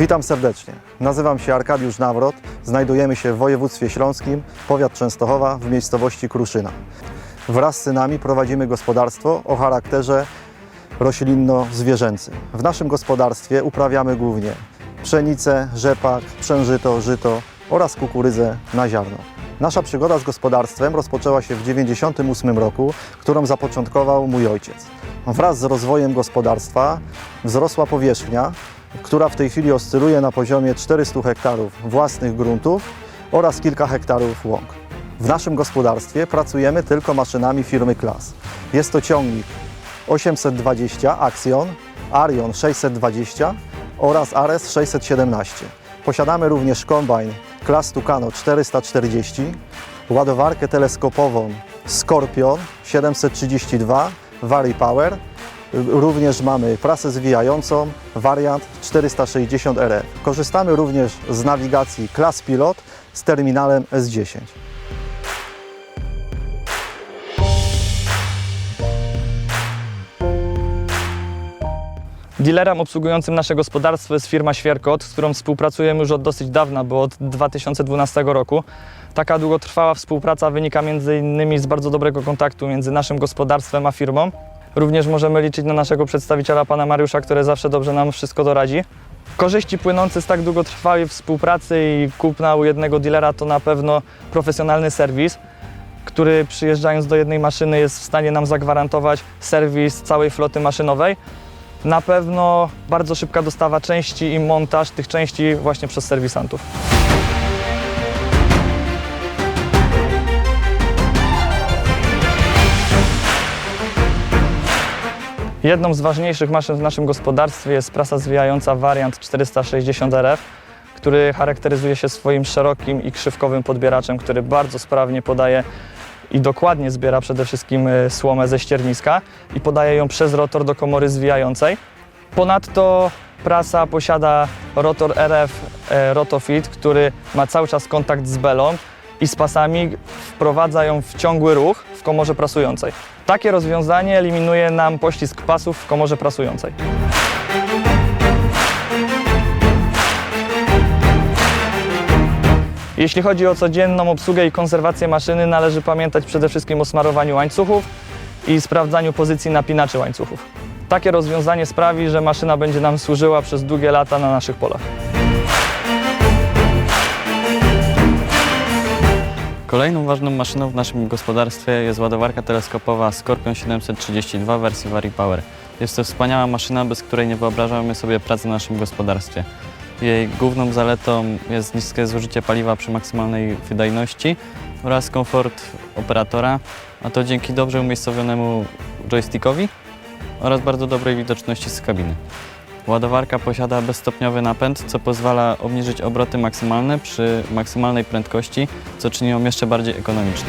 Witam serdecznie. Nazywam się Arkadiusz Nawrot. Znajdujemy się w województwie śląskim, powiat Częstochowa, w miejscowości Kruszyna. Wraz z synami prowadzimy gospodarstwo o charakterze roślinno-zwierzęcym. W naszym gospodarstwie uprawiamy głównie pszenicę, rzepak, przężyto, żyto oraz kukurydzę na ziarno. Nasza przygoda z gospodarstwem rozpoczęła się w 1998 roku, którą zapoczątkował mój ojciec. Wraz z rozwojem gospodarstwa wzrosła powierzchnia, która w tej chwili oscyluje na poziomie 400 hektarów własnych gruntów oraz kilka hektarów łąk. W naszym gospodarstwie pracujemy tylko maszynami firmy Klas. Jest to ciągnik 820 Axion, Arion 620 oraz Ares 617. Posiadamy również kombajn Klas Tucano 440, ładowarkę teleskopową Scorpion 732 Vari Power. Również mamy prasę zwijającą, wariant 460 RF. Korzystamy również z nawigacji Klas Pilot z terminalem S10. Dealerem obsługującym nasze gospodarstwo jest firma Świerkot, z którą współpracujemy już od dosyć dawna, bo od 2012 roku. Taka długotrwała współpraca wynika m.in. z bardzo dobrego kontaktu między naszym gospodarstwem a firmą. Również możemy liczyć na naszego przedstawiciela, pana Mariusza, który zawsze dobrze nam wszystko doradzi. Korzyści płynące z tak długotrwałej współpracy i kupna u jednego dealera to na pewno profesjonalny serwis, który przyjeżdżając do jednej maszyny jest w stanie nam zagwarantować serwis całej floty maszynowej. Na pewno bardzo szybka dostawa części i montaż tych części właśnie przez serwisantów. Jedną z ważniejszych maszyn w naszym gospodarstwie jest prasa zwijająca Variant 460 RF, który charakteryzuje się swoim szerokim i krzywkowym podbieraczem, który bardzo sprawnie podaje i dokładnie zbiera przede wszystkim e, słomę ze ścierniska i podaje ją przez rotor do komory zwijającej. Ponadto prasa posiada rotor RF e, Rotofit, który ma cały czas kontakt z belą i z pasami wprowadza ją w ciągły ruch w komorze prasującej. Takie rozwiązanie eliminuje nam poślizg pasów w komorze prasującej. Jeśli chodzi o codzienną obsługę i konserwację maszyny, należy pamiętać przede wszystkim o smarowaniu łańcuchów i sprawdzaniu pozycji napinaczy łańcuchów. Takie rozwiązanie sprawi, że maszyna będzie nam służyła przez długie lata na naszych polach. Kolejną ważną maszyną w naszym gospodarstwie jest ładowarka teleskopowa Scorpion 732 w wersji Vari Power. Jest to wspaniała maszyna, bez której nie wyobrażamy sobie pracy w naszym gospodarstwie. Jej główną zaletą jest niskie zużycie paliwa przy maksymalnej wydajności oraz komfort operatora, a to dzięki dobrze umiejscowionemu joystickowi oraz bardzo dobrej widoczności z kabiny. Ładowarka posiada bezstopniowy napęd, co pozwala obniżyć obroty maksymalne przy maksymalnej prędkości, co czyni ją jeszcze bardziej ekonomiczną.